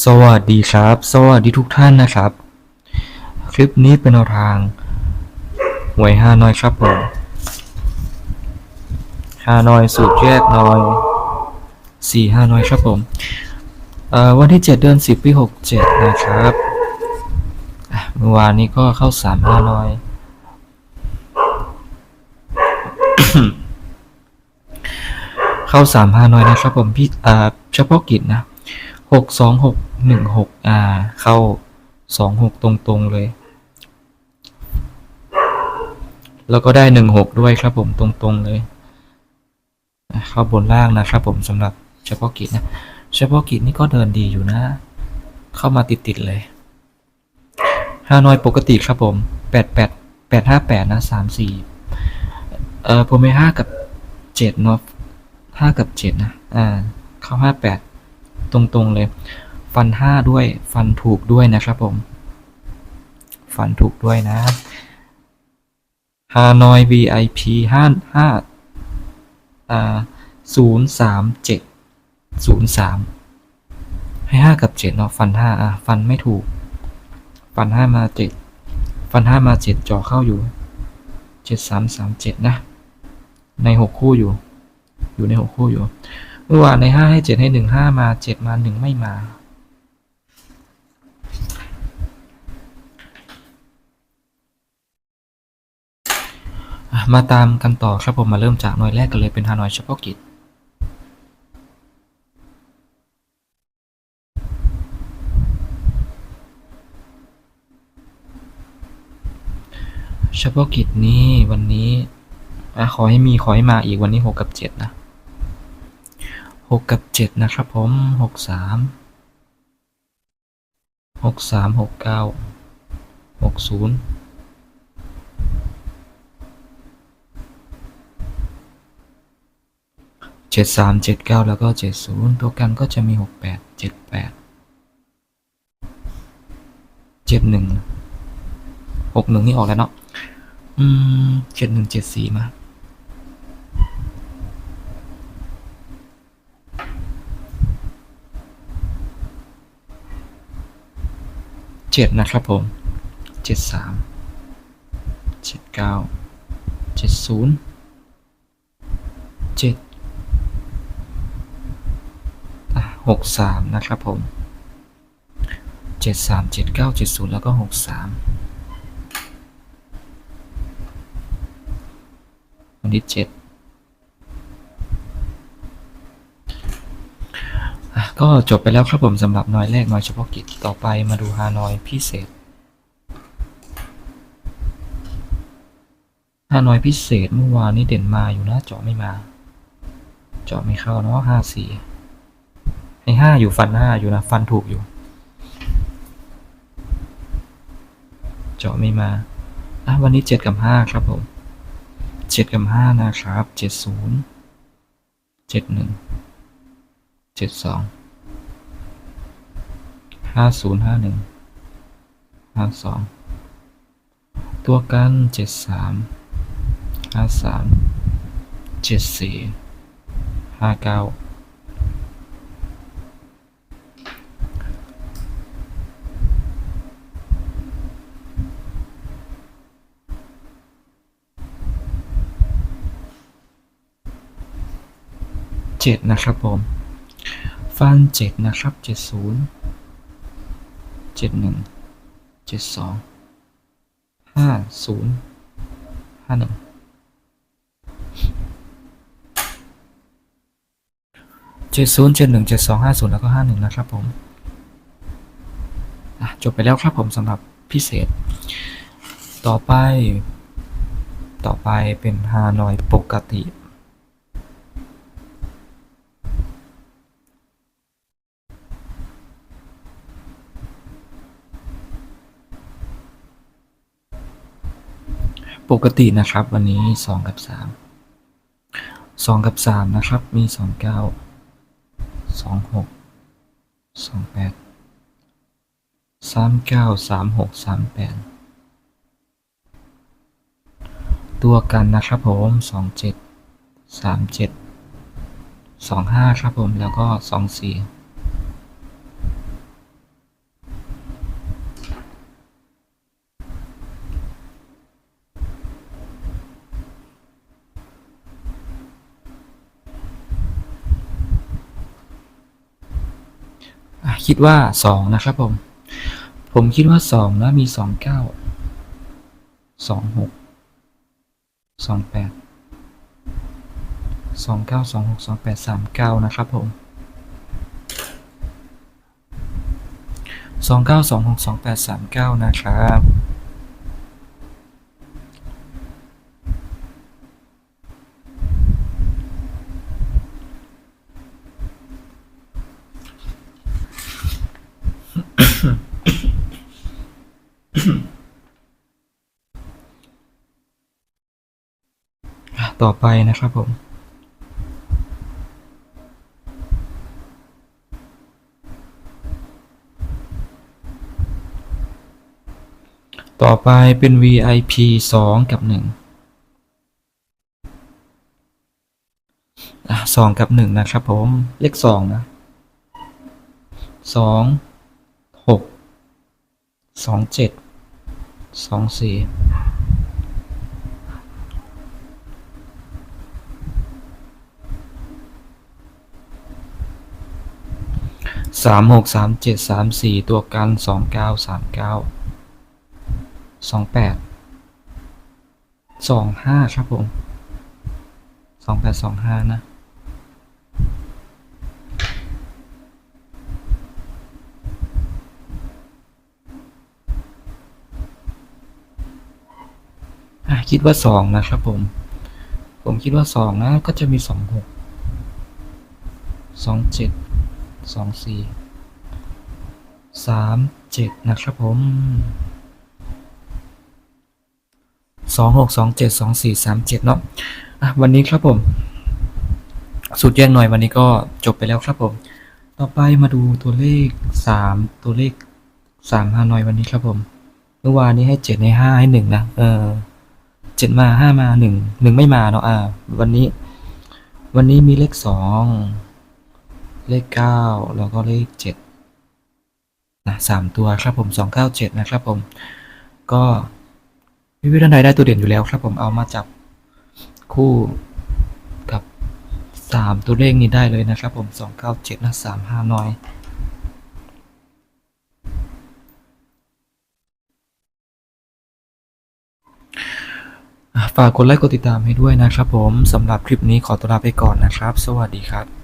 สวัสดีครับ สวัสดีทุกท่านนะครับ คลิปนี้เป็นทางหวยฮาน้อยครับผมฮาน้อยสูตรแยกน้อยสี่ฮาน้อยครับผมวันที่7เดือน10ปี67นะครับเมื่อวานนี้ก็เข้าสามฮาน้อยเข้าสามฮาน้อยนะครับผมพี่เฉพาะกิจนะหกสองหก หนึ่งหกอ่าเข้าสองหกตรงๆเลย แล้วก็ได้หนึ่งหกด้วยครับผมตรงๆเลย เข้าบนล่างนะครับผมสำหรับเฉพาะกิจนะ เฉพาะกิจนี่ก็เดินดีอยู่นะ เข้ามาติดๆเลยฮานอยปกติครับผมแปดแปดแปดห้าแปดนะสามสี่เอ่อผมไม่ห้ากับเจ็ดเนาะห้ากับเจ็ดนะ อ่า เข้าห้าแปดตรงๆเลย ฟันห้าด้วย ฟันถูกด้วยนะครับผม ฟันถูกด้วยนะฮานอย VIP ห้าห้าอ่าศูนย์สามเจ็ดศูนย์สามให้ห้ากับเจ็ดเนาะฟันห้าอะฟันไม่ถูก ฟันห้ามาเจ็ดฟันห้ามาเจ็ดจ่อเข้าอยู่เจ็ดสามสามเจ็ดนะ ในหกคู่อยู่ อยู่ในหกคู่อยู่เมื่อวานในห้าให้เจ็ดให้หนึ่งห้ามาเจ็ดมาหนึ่งไม่มา มาตามกันต่อครับผมมาเริ่มจากหน่วยแรกกันเลยเป็นฮานอยเฉพาะกิจเฉพาะกิจนี้วันนี้อขอให้มีขอให้มาอีกวันนี้หกกับเจ็ดนะหกกับเจ็ดนะครับผมหกสามหกสามหกเก้าหกศูนย์ เจ็ดสามเจ็ดเก้าแล้วก็เจ็ดศูนย์ตัวกันก็จะมีหกแปดเจ็ดแปดเจ็ดหนึ่งหกหนึ่งนี่ออกแล้วเนาะ อืมเจ็ดหนึ่งเจ็ดสีมาเจ็ดนะครับผมเจ็ดสามเจ็ดเก้าเจ็ดศูนย์เจ็ด หกสามนะครับผมเจ็ดสามเจ็ดเก้าเจ็ดศูนย์แล้วก็หกสามวันที่เจ็ดก็จบไปแล้วครับผมสำหรับน่อยแรกน่อยเฉพาะกิจต่อไปมาดูฮานอยพิเศษฮานอยพิเศษเมื่อวานนี้เด่นมาอยู่นะเจาะไม่มา เจาะไม่เข้าเนาะห้าสี่ ให้ห้าอยู่ฟันห้าอยู่นะ ฟันถูกอยู่ เจาะไม่มาอะวันนี้เจ็ดกับห้าครับผมเจ็ดกับห้านะครับเจ็ดศูนย์เจ็ดหนึ่งเจ็ดสองห้าศูนย์ห้าหนึ่งห้าสองตัวกันเจ็ดสามห้าสามเจ็ดสี่ห้าเก้า 7 นะครับผม ฟัน 7 นะครับ 70 71 72 50 51ห้าศูนย์แล้วก็ห้าหนึ่งนะครับผมจบไปแล้วครับผมสำหรับพิเศษ ต่อไป ต่อไปเป็นฮานอยปกติ ปกตินะครับ วันนี้สองกับสามสองกับสามนะครับ มีสองเก้าสองหกสองแปดสามเก้าสามหกสามแปดตัวกันนะครับผมสองเจ็ดสามเจ็ดสองห้าครับผมแล้วก็สองสี่ คิดว่าสองนะครับผม ผมคิดว่าสองนะมีสองเก้าสองหกสองแปดสองเก้าสองหกสองแปดสามเก้านะครับผมสองเก้าสองหกสองแปดสามเก้านะครับ ต่อไปนะครับผม ต่อไปเป็น VIP 2 กับ 1 อะ2กับ 1 นะครับผม เลข 2 นะ 2 6 2 7 2 4 สามหกสามเจ็ดสามสี่ตัวกันสองเก้าสามเก้าสองแปดสองห้าครับผมสองแปดสองห้านะคิดว่าสองนะครับผม ผมคิดว่าสองนะก็จะมีสองหกสองเจ็ด สองสี่สามเจ็ดนะครับผมสองหกสองเจ็ดสองสี่สามเจ็ดเนาะวันนี้ครับผมสุดแยกหน่อยวันนี้ก็จบไปแล้วครับผม ต่อไปมาดูตัวเลขสามตัวเลขสามฮานอยวันนี้ครับผม เมื่อวานนี้ให้เจ็ดในห้าให้หนึ่งนะเออเจ็ดมาห้ามาหนึ่งหนึ่งไม่มาเนาะอ่า วันนี้ วันนี้มีเลขสอง เลขเก้าแล้วก็เลขเจ็ดนะสามตัวครับผมสองเก้าเจ็ดนะครับผม ก็วิวิธนใดได้ตัวเด่นอยู่แล้วครับผมเอามาจับคู่กับสามตัวเลขนี้ได้เลยนะครับผมสองเก้าเจ็ดนะสามห้าน้อยฝากกดไลค์กดติดตามให้ด้วยนะครับผมสำหรับคลิปนี้ขอตัวลาไปก่อนนะครับ สวัสดีครับ